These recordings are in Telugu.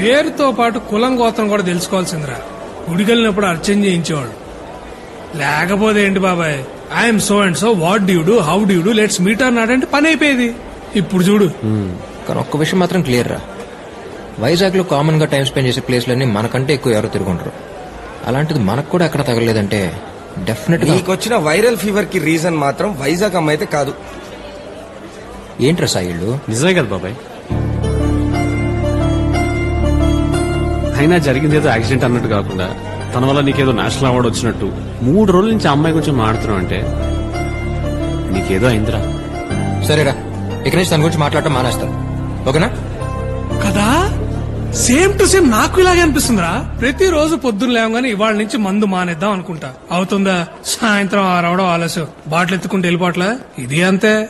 పేరుతో పాటు కులం గోత్రం కూడా తెలుసుకోవాల్సిందిరా. గుడికెళ్ళినప్పుడు అర్చన చేయించేవాడు లేకపోతే ఏంటి బాబాయ్? I'm so and so what dude how dude let's meet అన్నాడు అంటే పని అయిపోయేది. ఇప్పుడు చూడు. కానీ ఒక్క విషయం మాత్రం క్లియర్ రా. వైజాగ్లో కామన్గా టైం స్పెండ్ చేసే ప్లేస్లన్నీ మనకంటే ఎక్కువ ఎవరు తిరుగుంటారు అలాంటిది మనకు కూడా ఎక్కడ తగలేదంటే డెఫినెట్గా నీకొచ్చిన వైరల్ ఫీవర్కి రీజన్ మాత్రం వైజాగ్ అమ్మాయి అయితే కాదు. ఏంట్రా సాయిళ్ళు? నిజమే కదా బాబాయ్. అయినా జరిగింది ఏదో యాక్సిడెంట్ అన్నట్టు కాకుండా తన వల్ల నీకేదో నేషనల్ అవార్డు వచ్చినట్టు మూడు రోజుల నుంచి ఆ అమ్మాయి గురించి మాట్లాడుతున్నావు అంటే నీకేదో అయిందిరా. సరేరా. ఇక నుంచి తన గురించి మాట్లాడటం మానేస్తాను ఓకేనా? కదా? సేమ్ టు సేమ్ నాకు ఇలాగే అనిపిస్తుందిరా. ప్రతిరోజు పొద్దున్న లేవగానే ఇవాళ నుంచి మందు మానేద్దాం అనుకుంటా. అవుతుందా? సాయంత్రం ఆ రావడం ఆలస్యం. బాటిల్ ఎత్తుకుంటూ వెళ్ళిపోవట్లా? ఇది అంతే.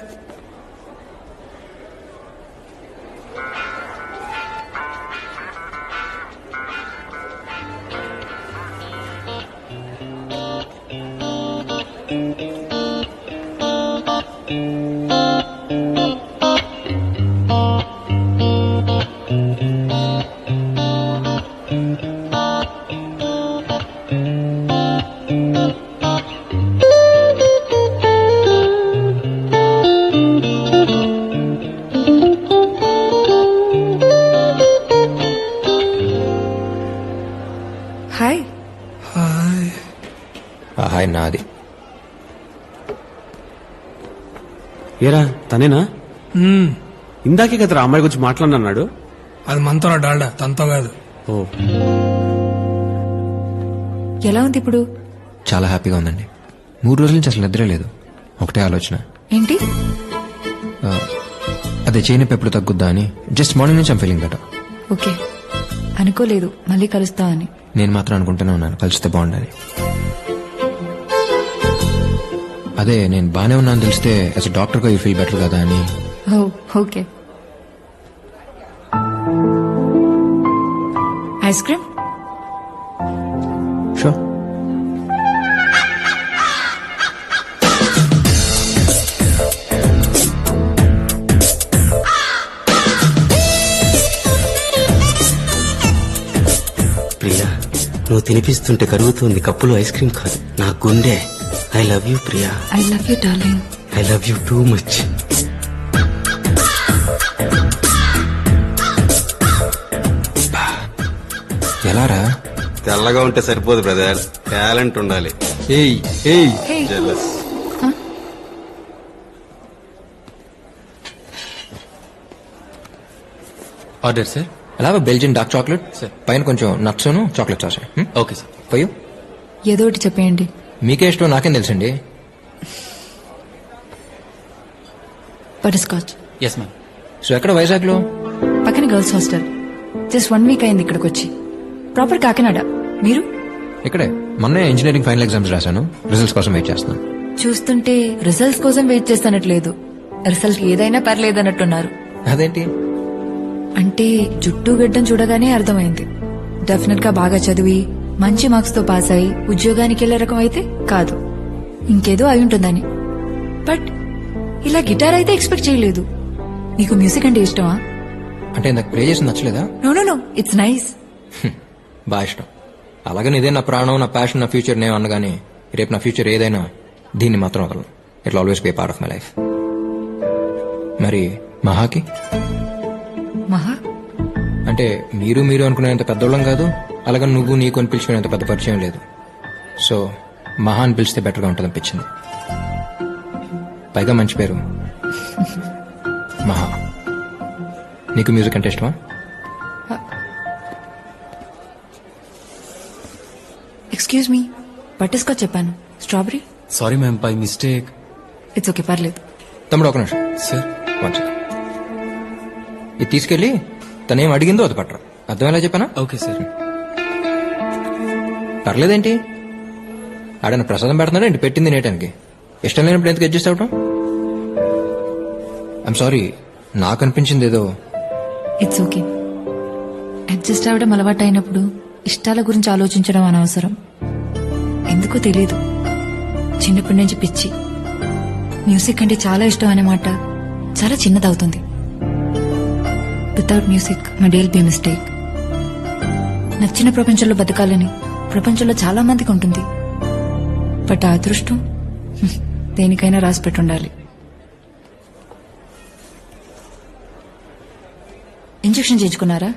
ఏరా తనేనా. ఇందాకే కదరా అమ్మాయి గురించి మాట్లాడినాడు అది మనతో డాల్డా తనతో కాదు. ఓ. ఎలా ఉంది ఇప్పుడు? చాలా హ్యాపీగా ఉందండి. మూడు రోజుల నుంచి అసలు నిద్ర లేదు. ఒకటే ఆలోచన. ఏంటి? ఆ, అదే చేయనొప్పి ఎప్పుడు తగ్గుద్దా అని. జస్ట్ మార్నింగ్ నుంచి ఐమ్ ఫీలింగ్ బెటర్. ఓకే. అనుకోలేదు. మళ్ళీ కలుస్తా అని. నేను మాత్రం అనుకుంటూనే ఉన్నాను. కలిస్తే బాగుండాలి. అదే నేను బానే ఉన్నాను తెలిస్తే యాజ్ డాక్టర్గా యూ ఫీల్ బెటర్ కదా అని. Okay. Ice cream? Sure Priya నువ్వు తినిపిస్తుంటే కరుగుతుంది కప్పులో ఐస్ క్రీమ్ కాదు. నా గుండె. I love you Priya I love you darling I love you too much ఎలా రా తెల్లగా ఉంటే సరిపోదు బ్రదర్ టాలెంట్ ఉండాలి. ఏయ్ ఏయ్. జెలస్ ఆర్డర్ సార్ అలా బెల్జియన్ డార్క్ చాక్లెట్ Sir. పైన కొంచెం nuts chocolate sauce okay sir పోయు ఏదో ఒకటి చెప్పేయండి. మీకే ఇష్టం నాకేం తెలుసండి? ఎస్ మ్యామ్ సో ఎక్కడ వైజాగ్లో పక్కన girls hostel. Just one week అయింది ఇక్కడికి వచ్చి. ప్రాపర్ కాకినాడ. మీరు? ఇక్కడే. మొన్నే ఇంజనీరింగ్ ఫైనల్ ఎగ్జామ్స్ రాశాను. రిజల్ట్స్ కోసం వెయిట్ చేస్తున్నాను చూస్తుంటే రిజల్ట్స్ కోసం వెయిట్ చేస్తానట్లేదు రిజల్ట్ ఏదైనా పర్లేదన్నట్టున్నారు. అదేంటి? అంటే జుట్టు గడ్డం చూడగానే అర్థమైంది. డెఫినెట్గా బాగా చదివి మంచి మార్క్స్తో పాస్ అయి ఉద్యోగానికి వెళ్ళే రకం అయితే కాదు. ఇంకేదో అయి ఉంటుందని. బట్ ఇలా గిటార్ అయితే ఎక్స్పెక్ట్ చేయలేదు. నీకు మ్యూజిక్ అంటే ఇష్టమా? అంటే నాకు ప్లే చేసి నచ్చలేదా? No no no it's nice. బాగా ఇష్టం. అలాగని ఇదే నా ప్రాణం నా ప్యాషన్ నా ఫ్యూచర్ నేను అనగానే రేపు నా ఫ్యూచర్ ఏదైనా దీన్ని మాత్రం వదలను. It always be part of my life మరి మహాకి? మహా? అంటే మీరు మీరు అనుకునేంత పెద్దోళ్ళం కాదు. అలాగని నువ్వు నీకు అని పిలుచుకునేంత పెద్ద పరిచయం లేదు. సో మహా అని పిలిస్తే బెటర్గా ఉంటుంది అనిపించింది పైగా మంచి పేరు. మహా. నీకు మ్యూజిక్ అంటే ఇష్టమా? ఎక్స్క్యూజ్ మీ బటర్ స్కాచ్ చెప్పాను. Strawberry sorry ma'am by mistake it's okay పర్లేదు. తమ్ముడు ఒక నిమిషం. సార్ సెకండ్ ఇది తీసుకెళ్ళి తనేం అడిగిందో అది పట్టరు. అర్థమేలా చెప్పానా? ఓకే సార్ పర్లేదేంటి? ఆడన ప్రసాదం పెడుతున్నాడు ఏంటి? పెట్టింది నేటానికి ఇష్టం లేనప్పుడు ఎందుకు అడ్జస్ట్ అవటం? ఐమ్ సారీ నాకు అనిపించింది ఏదో. ఇట్స్ ఓకే అడ్జస్ట్ అవ్వడం అలవాటు అయినప్పుడు ఇష్టాల గురించి ఆలోచించడం అనవసరం. ఎందుకో తెలియదు చిన్నప్పటి నుంచి పిచ్చి. మ్యూజిక్ అంటే చాలా ఇష్టం అనే మాట చాలా చిన్నదవుతుంది. Without music my day'll be mistake నచ్చిన ప్రపంచంలో బతకాలని ప్రపంచంలో చాలా మందికి ఉంటుంది. బట్ ఆ అదృష్టం దేనికైనా రాసి పెట్టుండాలి. ఇంజెక్షన్ చేయించుకున్నారా?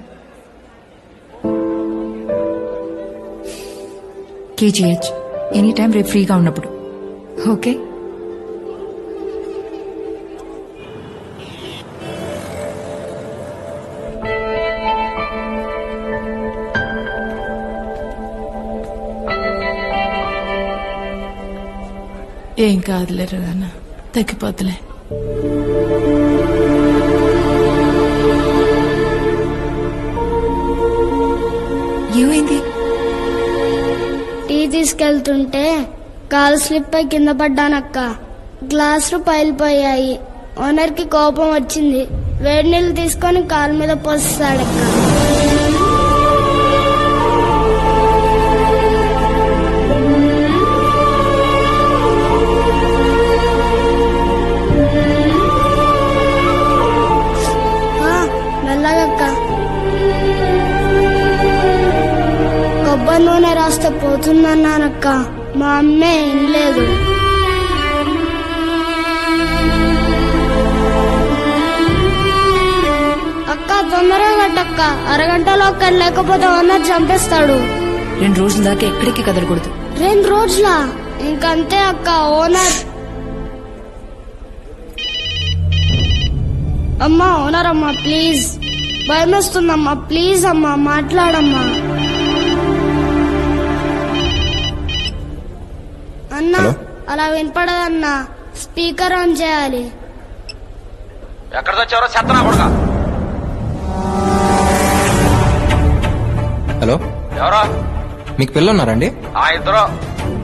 కేజీహెచ్. ఎనీ టైం రేపు ఫ్రీగా ఉన్నప్పుడు. ఓకే? ఏం కాదులేరు నాన్న తగ్గిపోతులే ఏమైంది? టీ తీసుకెళ్తుంటే కాలు స్లిప్ అయి కింద పడ్డానక్క. గ్లాసులు పైలిపోయాయి ఓనర్కి కోపం వచ్చింది. వేడి నీళ్ళు తీసుకొని కాలు మీద పోస్తాడక్క రాస్తే పోతుందన్నానక్క మా అమ్మే వినలేదు అక్క తొందరగా కట్టక్క. అరగంటలో అక్కడ లేకపోతే ఓనర్ చంపేస్తాడు. రెండు రోజుల దాకా ఎక్కడికి కదలకూడదు. రెండు రోజుల? ఇంకంతే అక్క ఓనర్. అమ్మా ఓనర్ అమ్మా ప్లీజ్. భయమేస్తుందమ్మా ప్లీజ్ అమ్మా మాట్లాడమ్మా. అలా వినపడదన్నా. స్పీకర్ ఆన్ చేయాలి. ఎక్కడ తెచ్చారో చెత్తనా కొడక? హలో? ఎవరా? మీకు పిల్లలు ఉన్నారండి ఆ ఇద్దరు.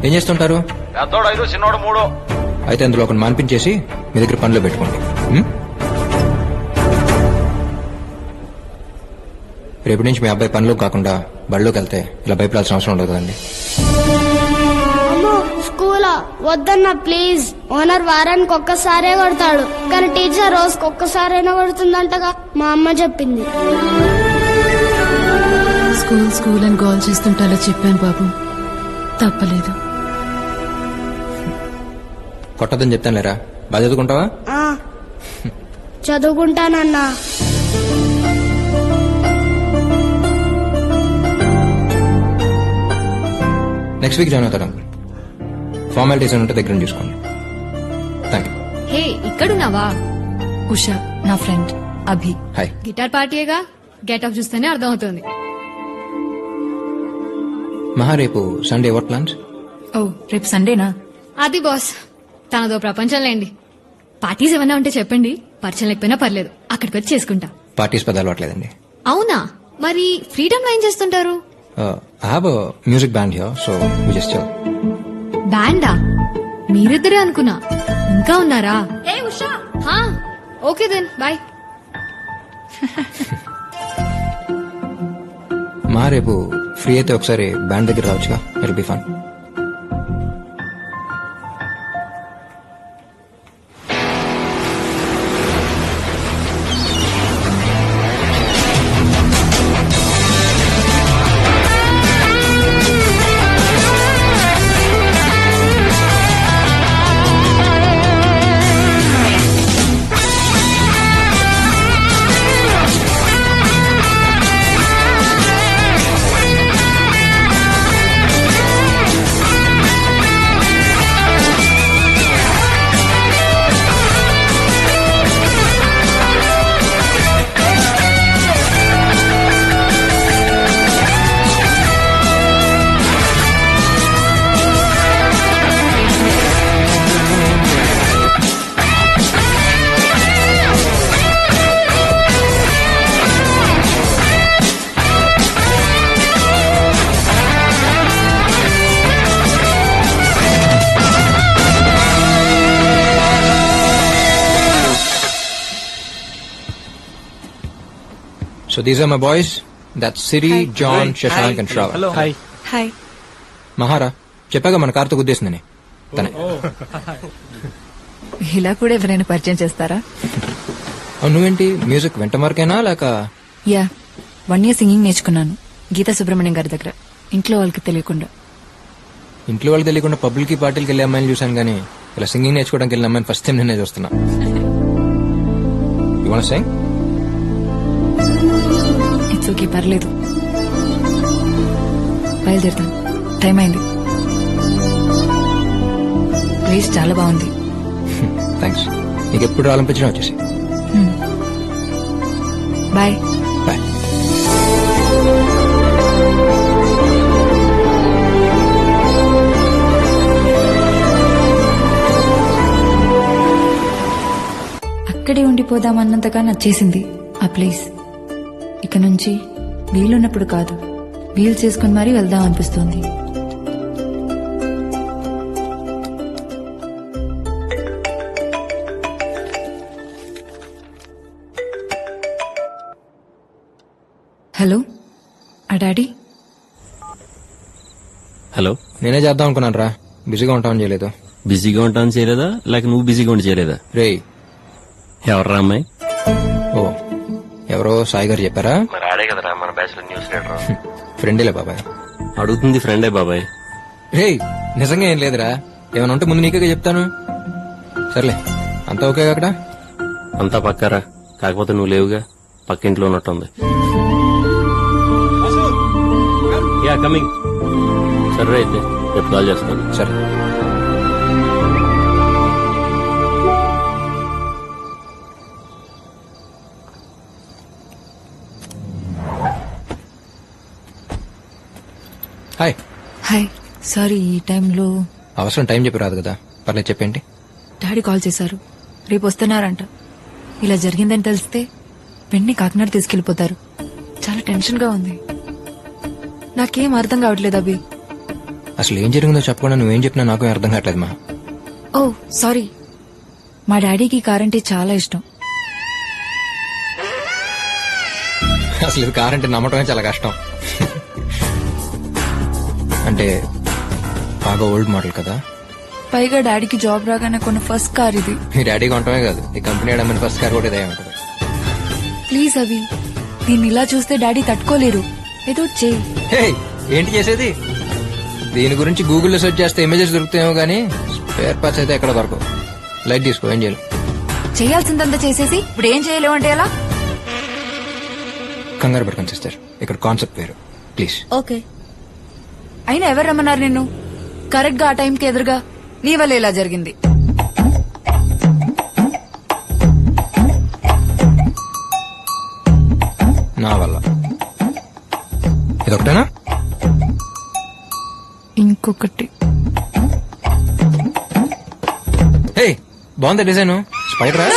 ఏం చేస్తుంటారు? పెద్దోడు ఐదు చిన్నోడు మూడు. అయితే అందులో ఒకటి మాన్పించేసి మీ దగ్గర పనిలో పెట్టుకోండి. ఉం? రేపటి నుంచి మీ అబ్బాయి పనిలో కాకుండా బడిలోకి వెళ్తే ఇలా భయపడాల్సిన అవసరం ఉండదు కదండి. వద్దన్నా ప్లీజ్ ఓనర్ వారానికి ఒక్కసారే కొడతాడు. కానీ టీచర్ రోజుకి ఒక్కసారైనా కొడుతుందంటగా మా అమ్మ చెప్పింది. స్కూల్ స్కూల్ అని గోల్ చేస్తుంటే అలా చెప్పాను బాబు. తప్పలేదు. కొట్టదని చెప్తాను లేరా బాగా చదువుకుంటావా? ఆ. చదువుకుంటానన్నా. నెక్స్ట్ వీక్ జాయిన్ అవుతాడు ఫార్మాలిటీస్ ఉంటే దగ్గర చూసుకోండి. థ్యాంక్ యూ హే ఇక్కడున్నావా? ఉషా నా ఫ్రెండ్ అభి. హాయ్ గిటార్ పార్టీయేగా? గెట్ ఆఫ్ చూస్తేనే అర్థమవుతుంది. మహా రేపు సండే ఎవర్ ప్లాన్స్ ఓ రేపు సండేనా అది బాస్ తనదో ప్రపంచం లేండి. పార్టీస్ ఏమైనా ఉంటే చెప్పండి. పరిచయం లేకపోయినా పర్లేదు. అక్కడికి వచ్చి చేసుకుంటా. పార్టీస్ పెద్ద అలవాట్లేదండి అవునా? మరి ఫ్రీడమ్లో ఏం చేస్తుంటారు? I have music band here so we just బ్యాండా మీరిద్దరే అనుకున్నా. ఇంకా ఉన్నారా? ఏ ఉషా! హా? Okay then bye. మా రేపు ఫ్రీ అయితే ఒకసారి బ్యాండ్ దగ్గర రావచ్చుగా. It be fun so these are my boys that Siri John Shashank and Shravan hi hi మహారా చెప్పాగా మన కార్తో గుద్దేసిందని తనే. ఇలా కూడా ఎవరైనా పరిచయం చేస్తారా? నువ్వేంటి? మ్యూజిక్ వెంట మార్కేనా లేక? యా వన్ ఇయర్ సింగింగ్ నేర్చుకున్నాను గీతా సుబ్రహ్మణ్యం గారి దగ్గర. ఇంట్లో వాళ్ళకి తెలియకుండా. ఇంట్లో వాళ్ళకి తెలియకుండా పబ్లిక్ పార్టీలకి వెళ్ళే అమ్మాయిని చూశాను కానీ ఇలా సింగింగ్ నేర్చుకోవడానికి వెళ్ళిన అమ్మాయిని ఫస్ట్ టైం నేనే చూస్తున్నా. ఇవాళ సాంగ్ ఇట్స్ ఓకే పర్లేదు. బయలుదేరుతాను టైం అయింది. ప్లేస్ చాలా బాగుంది. థ్యాంక్స్ నీకు ఎప్పుడు రావాలనిపించినా వచ్చేసి బాయ్ బాయ్ అక్కడే ఉండిపోదామన్నంతగా నచ్చేసింది ఆ ప్లేస్ ఇక నుంచి వీలున్నప్పుడు కాదు. వీలు చేసుకుని మరీ వెళ్దాం అనిపిస్తోంది. హలో ఆ డాడీ? హలో? నేనే చేద్దాం అనుకున్నాను రా. బిజీగా ఉంటామని చేయలేదు. బిజీగా ఉంటాను చేయలేదా? లేక నువ్వు బిజీగా ఉండి చేయలేదా? రేయ్. ఎవర్రా అమ్మాయి? ఎవరో సాయి గారు చెప్పారా? మరి ఆడే కదరా మన బ్యాచ్లో న్యూస్ లీడర్ ఫ్రెండేలే బాబాయ్. అడుగుతుంది ఫ్రెండే బాబాయ్. రేయ్ నిజంగా ఏం లేదురా. ఏమైనా ఉంటే ముందు నీకే చెప్తాను. సర్లే అంతా ఓకే అక్కడ? అంతా పక్కారా? కాకపోతే నువ్వు లేవుగా. పక్కింట్లో ఉన్నట్టుంది. యా కమింగ్ సరే అయితే రేపు కాల్ చేస్తాను. సరే. హాయ్. సారీ ఈ టైంలో అవసరం టైం చెప్పి రాదు కదా. పర్లేదు చెప్పేంటి? డాడీ కాల్ చేశారు. రేపు వస్తున్నారంట. ఇలా జరిగిందని తెలిస్తే వెంటనే కాకినాడ తీసుకెళ్ళిపోతారు చాలా టెన్షన్గా ఉంది. నాకేం అర్థం కావట్లేదు అభి. అసలు ఏం జరిగిందో చెప్పకుండా నువ్వేం చెప్పినా నాకు అర్థం కావట్లేదు మా. Oh sorry. మా డాడీకి కార్ అంటే చాలా ఇష్టం. అసలు ఇది కార్ అంటే నమ్మటమే చాలా కష్టం. అంటే బాగా ఓల్డ్ మోడల్ కదా? పైగా డాడీకి జాబ్ రాగానే కొన్న ఫస్ట్ కార్ ఇది. మీ డాడీ కొనటమే కాదు ఈ కంపెనీ అడమని ఫస్ట్ కార్ కూడా ఇదే ఉంటుంది. ప్లీజ్ అవి దీన్ని ఇలా చూస్తే డాడీ తట్టుకోలేరు. ఏదో చేయి. హే ఏంటి చేసేది? దీని గురించి గూగుల్లో సెర్చ్ చేస్తే ఇమేజెస్ దొరుకుతాయేమో కానీ స్పేర్ పార్ట్స్ అయితే ఎక్కడ దొరకవు. లైట్ తీసుకో ఏం చేయాలి? చేయాల్సిందంతా చేసేసి ఇప్పుడు ఏం చేయలేవు అంటే ఎలా? కంగారు పడుకొని సిస్టర్ ఇక్కడ కాన్సెప్ట్ వేరు. ప్లీజ్ ఓకే అయినా ఎవరు రమ్మన్నారు నిన్ను? కరెక్ట్గా ఆ టైంకి ఎదురుగా నీ వల్ల ఇలా జరిగింది. నా వల్ల. ఇదొకటేనా ఇంకొకటి. హే బాగుంది డిజైన్? స్పైడరా?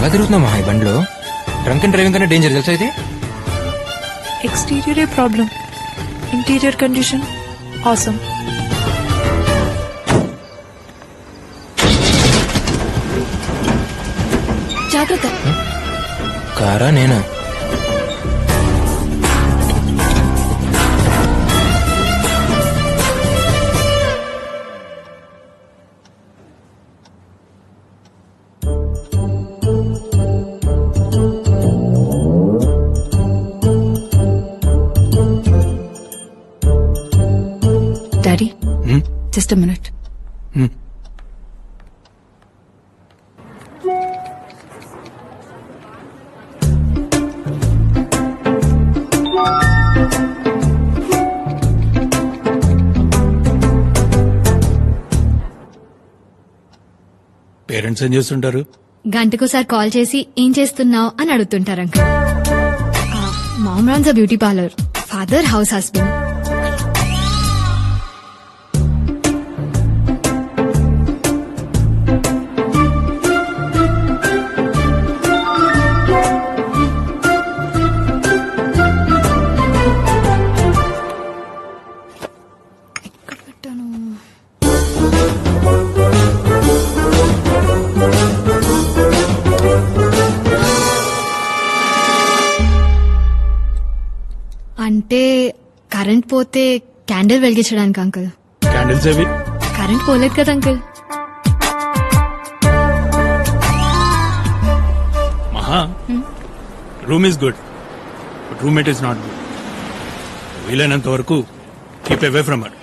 ఎలా తిరుగుతున్నామా ఈ బండిలో? డ్రంక్ అండ్ డ్రైవింగ్ కన్నా డేంజర్ తెలుసా ఇది? ఎక్స్టీరియరే ప్రాబ్లం ఇంటీరియర్ కండిషన్ ఆసమ్ జాగ్రత్త. కారా నేనా? Just minute. పేరెంట్స్ ఏం చేస్తుంటారు? గంటకోసారి కాల్ చేసి ఏం చేస్తున్నావు అని అడుగుతుంటారు uncle. Mom runs a beauty parlour. Father house husband. అంటే కరెంట్ పోతే క్యాండిల్ వెలిగించడానికి అంకుల్. క్యాండిల్స్ అవి కరెంట్ పోలేదు కదా uncle. Maha. Room is good roommate is not good వీలైనంత వరకు keep away from her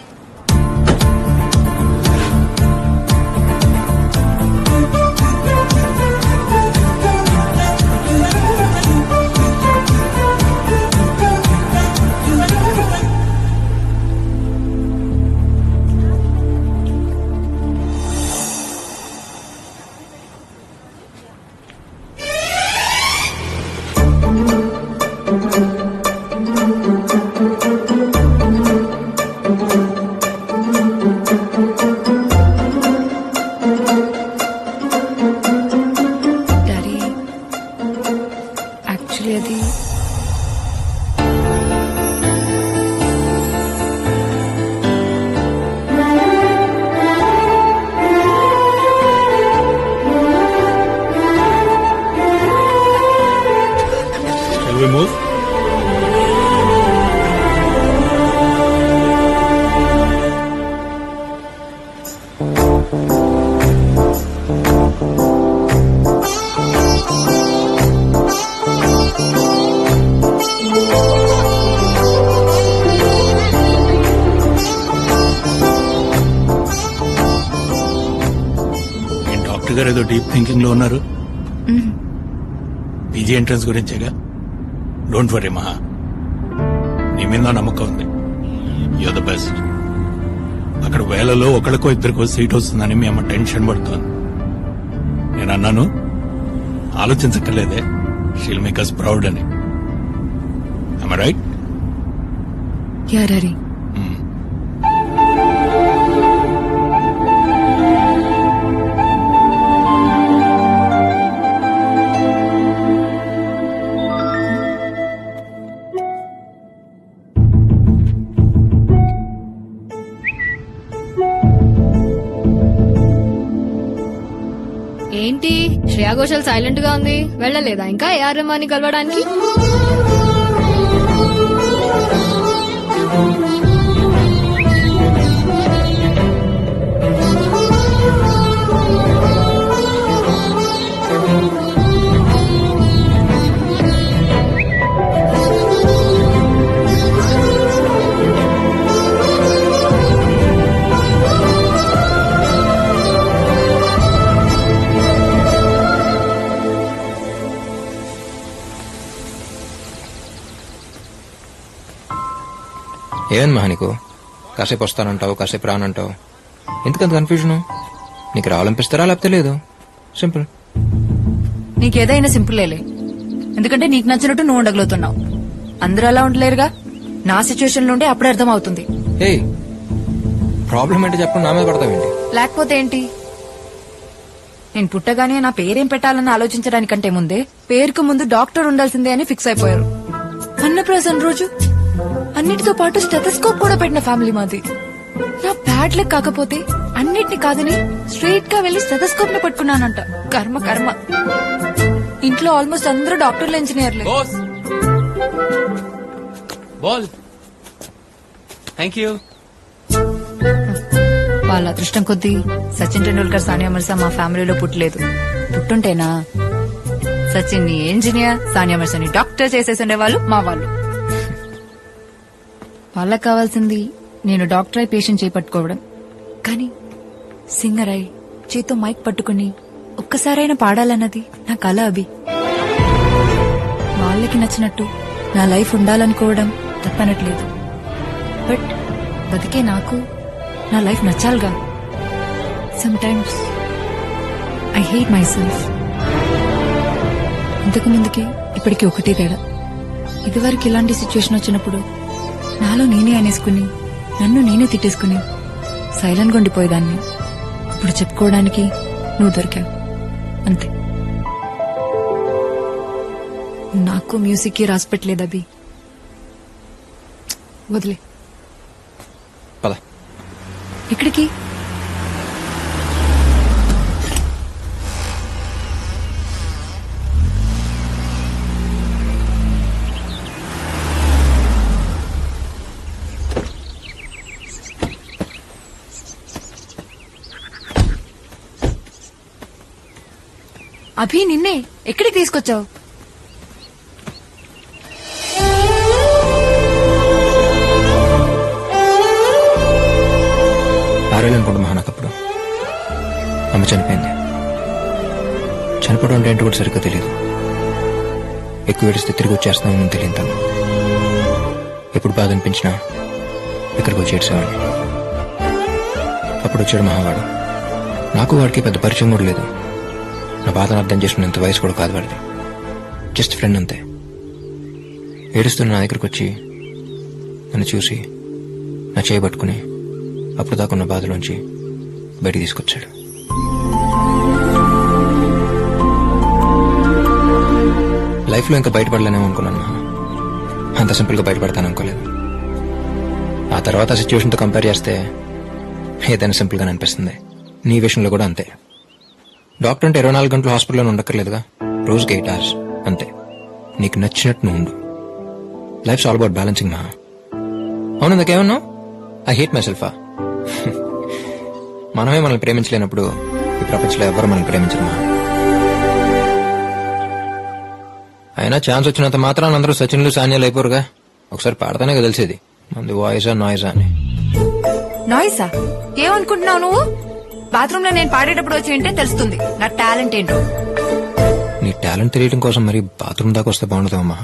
deep థింకింగ్లో ఉన్నారు. PG entrance గురించేగా? Don't worry Maha. నీ మీద నమ్మకం ఉంది. యూ ద బెస్ట్ అక్కడ వేలలో ఒకరికో ఇద్దరికో సీట్ వస్తుందని మీ అమ్మ టెన్షన్ పడుతోంది. నేను అన్నాను ఆలోచించక్కర్లేదే. షీల్ మేక్ అస్ ప్రౌడ్ అని. రైట్ యా శ్రేయా ఘోషల్ సైలెంట్గా ఉంది. వెళ్ళలేదా ఇంకా ఏఆర్ రెహమాన్ కలవడానికి? ఏమైంది మహా నీకు కాసేపు వస్తానంటావు కాసేపు రానంటావు. ఎందుకంత కన్ఫ్యూజన్ నీకు రావాలనిపిస్తారా లేకపోతే లేదు? సింపుల్ నీకేదైనా సింపుల్ లేలే. ఎందుకంటే నీకు నచ్చినట్టు నువ్వు ఉండగలుగుతున్నావు. అందరూ అలా ఉండలేరుగా? నా సిచ్యువేషన్ నుండి అప్పుడే అర్థం అవుతుంది ప్రాబ్లం ఏంటి చెప్పండి నా మీద పడతావేంటి లేకపోతే ఏంటి? నేను పుట్టగానే నా పేరేం పెట్టాలని ఆలోచించడానికంటే ముందే పేరుకు ముందు డాక్టర్ ఉండాల్సిందే అని ఫిక్స్ అయిపోయారు. అన్నప్రాసన రోజు? అన్నిటితో పాటు స్టెథస్కోప్ కూడా పెట్టిన ఫ్యామిలీ మాది. నా బ్యాడ్ లక్ కాకపోతే అన్నిటిని కాదని స్ట్రైట్గా వెళ్ళి స్టెథస్కోప్ని పట్టుకున్నానంట. కర్మ కర్మ. ఇంట్లో ఆల్మోస్ట్ అందరూ డాక్టర్లు ఇంజనీర్లే. బాల్. Thank you. వాళ్ళ అదృష్టం కొద్దీ సచిన్ టెండూల్కర్ సానియా మిర్జా మా ఫ్యామిలీలో పుట్టలేదు. పుట్టుంటేనా? సచిన్ని ఇంజనీర్ సానియా మిర్జాని డాక్టర్ చేసేసి వాళ్ళు మా వాళ్ళు. వాళ్ళకి కావాల్సింది నేను డాక్టర్ అయి పేషెంట్ చేపట్టుకోవడం. కానీ సింగర్ అయి చేతో మైక్ పట్టుకుని ఒక్కసారైనా పాడాలన్నది నా కళ అభి. వాళ్ళకి నచ్చినట్టు నా లైఫ్ ఉండాలనుకోవడం తప్పనట్లేదు. బట్ బతికే నాకు నా లైఫ్ నచ్చాలిగా. Sometimes I hate my self ఇంతకు ముందుకి ఇప్పటికీ ఒకటే తేడా. ఇదివరకు ఇలాంటి సిచ్యువేషన్ వచ్చినప్పుడు నాలో నేనే అనేసుకుని నన్ను నేనే తిట్టేసుకుని సైలెంట్ ఉండిపోయేదాన్ని. ఇప్పుడు చెప్పుకోవడానికి నువ్వు దొరికావు. అంతే. నాకు మ్యూజిక్కి రాసి పెట్టలేదు అభి. వదిలే. ఎక్కడికి? అభి నిన్నే ఎక్కడికి తీసుకొచ్చావు? ఆరేళ్ళనుకుంటా మహా నాకు అప్పుడు అమ్మ చనిపోయింది. చనిపోవడం అంటే ఏంటో కూడా సరిగ్గా తెలియదు ఎక్కువ ఏడిస్తే తిరిగి వచ్చేస్తామని తెలియదు తను ఎప్పుడు బాధ అనిపించినా ఇక్కడికి వచ్చేసేవాడిని అప్పుడు వచ్చాడు మహావాడు. నాకు వాడికి పెద్ద పరిచయం కూడా లేదు. నా బాధను అర్థం చేసుకున్నంత వయసు కూడా కాదు వాడిది. జస్ట్ ఫ్రెండ్ అంతే. ఏడుస్తున్న నా దగ్గరకు వచ్చి నన్ను చూసి నా చేయబట్టుకుని అప్పుడు దాకున్న బాధలోంచి బయటికి తీసుకొచ్చాడు. లైఫ్లో ఇంకా బయటపడలేనేమో అనుకున్నాను అంత సింపుల్గా బయటపడతాను అనుకోలేదు. ఆ తర్వాత సిచ్యువేషన్తో కంపేర్ చేస్తే ఏదైనా సింపుల్గా అనిపిస్తుంది. నీ విషయంలో కూడా అంతే. డాక్టర్ అంటే ఇరవై నాలుగు గంటలు హాస్పిటల్లో ఉండక్కర్లేదుగా? రోజుకి ఎయిట్ అవర్స్. అంతే. నీకు నచ్చినట్టు నువ్వు ఉండు. లైఫ్ ఆల్ అబౌట్ బ్యాలెన్సింగ్ మా అవును ఇందాకేమన్నావు? ఐ హేట్ మై సెల్ఫా మనమే మనల్ని ప్రేమించలేనప్పుడు ఈ ప్రపంచంలో ఎవరు మనల్ని ప్రేమించరు అయినా ఛాన్స్ వచ్చినంత మాత్రం అందరూ సచిన్లు సాన్యాలు అయిపోరుగా. ఒకసారి పాడతానే తెలిసేది. మంది వాయిసా నాయిసా అని. నాయిసా? ఏమనుకుంటున్నావు నువ్వు? బాత్రూమ్లో నేను పాడేటప్పుడు వచ్చి ఏంటో తెలుస్తుంది. నా టాలెంట్ ఏంటో. నీ టాలెంట్ తెలియడం కోసం మరి బాత్రూమ్ దాకా వస్తే బాగుండదు అమ్మా?